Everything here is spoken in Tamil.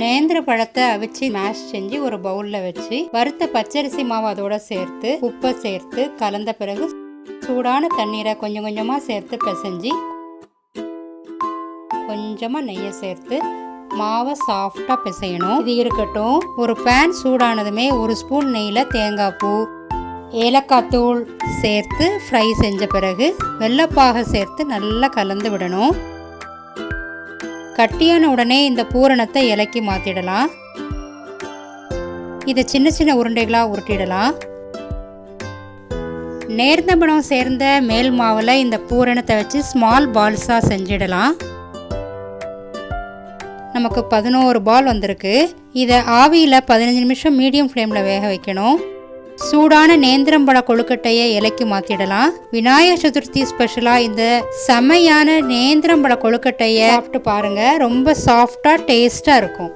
நேந்திர பழத்தை அவிச்சு மேஷ் செஞ்சு ஒரு பவுலில் வச்சு வறுத்த பச்சரிசி மாவு அதோட சேர்த்து உப்பை சேர்த்து கலந்த பிறகு சூடான தண்ணீரை கொஞ்சம் கொஞ்சமாக சேர்த்து பிசைஞ்சு கொஞ்சமாக நெய்யை சேர்த்து மாவை சாஃப்டாக பிசையணும். இது இருக்கட்டும் ஒரு பேன் சூடானதுமே ஒரு ஸ்பூன் நெய்யில் தேங்காய் பூ ஏலக்காய் தூள் சேர்த்து ஃப்ரை செஞ்ச பிறகு வெள்ளைப்பாக சேர்த்து நல்லா கலந்து விடணும். கட்டியான உடனே இந்த பூரணத்தை இலக்கி மாற்றிடலாம் இதை சின்ன சின்ன உருண்டைகளாக உருட்டிடலாம். நேர்ந்தபடம் சேர்ந்த மேல் மாவில் இந்த பூரணத்தை வச்சு ஸ்மால் பால்ஸாக செஞ்சிடலாம். நமக்கு பதினோரு பால் வந்திருக்கு. இதை ஆவியில் பதினஞ்சு நிமிஷம் மீடியம் ஃப்ளேமில் வேக வைக்கணும். சூடான நேந்திரம்பழ கொழுக்கட்டையை இலைக்கு மாற்றிடலாம் விநாயகர் சதுர்த்தி ஸ்பெஷலாக இந்த செமையான நேந்திரம்பழ கொழுக்கட்டையை சாப்பிட்டு பாருங்கள் ரொம்ப சாஃப்டாக டேஸ்ட்டாக இருக்கும்.